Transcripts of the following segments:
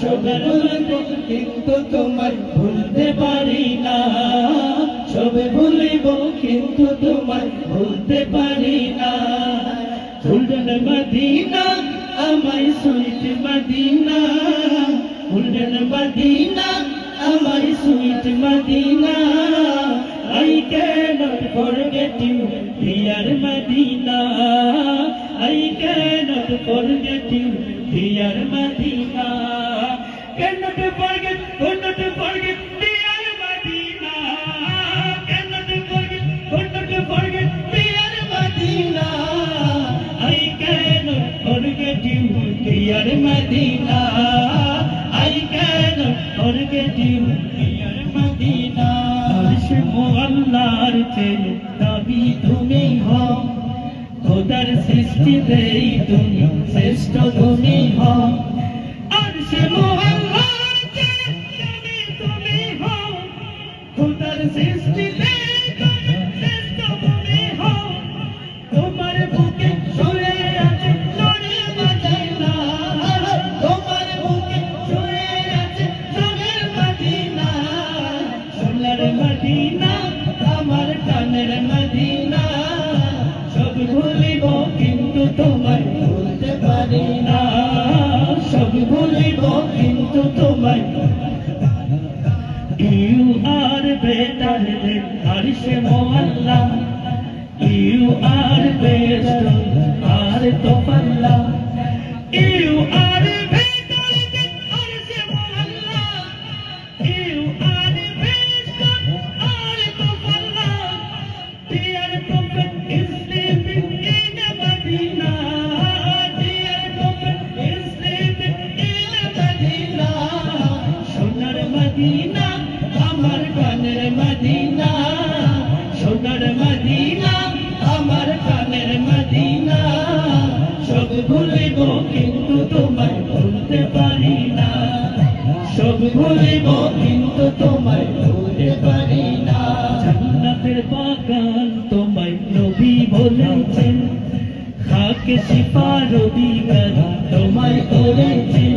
কিন্তু তোমায় ভুলতে পারি না সবে ভুলিব কিন্তু তোমায় ভুলতে পারি না ফুলডন মদিনা আমায় সুইট মদিনা ফুলডন মদিনা আমায় sweet Medina I cannot forget you, dear Medina. I cannot forget you, dear Medina. Dear I can cannot forget Medina. আরশ মোয়াল্লার চেয়ে দাবি তুমি হও। খোদার সৃষ্টিতে তুমি, শ্রেষ্ঠ তুমি হও। আরশ মোয়াল্লার মদিনা সব ভুলিব কিন্তু তোমায় ভুলতে পারি না সব ভুলিব কিন্তু তোমায় You are better than Arish Moalla. You are best, are Topalla. You are better Medina, সোনার মদিনা, আমার কানের মদিনা। সব ভুলিব কিন্তু তোমায় ভুলতে পারি না। সব ভুলিব কিন্তু তোমায় ভুলতে পারি না। জান্নাতের বাগান তোমায় নবী বলেছেন। খাকে সিপার অধিকার তোমায় করেছেন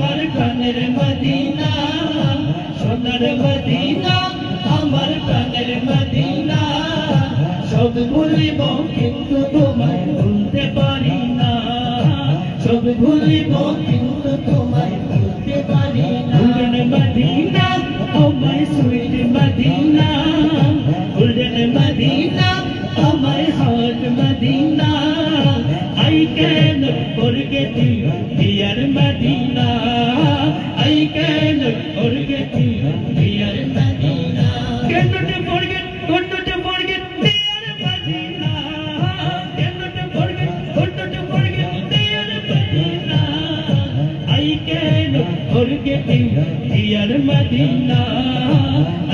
আমার প্রাণের মদিনা, সোনার মদিনা, আমার প্রাণের মদিনা। সব ভুলিব কিন্তু তোমায় ভুলতে পারি না। সব ভুলিব কিন্তু তোমায় ভুলতে পারি না। মদিনা আমার সুইট মদিনা। গোল্ডেন মদিনা আমার heart Medina. I can forget you getting the other Medina.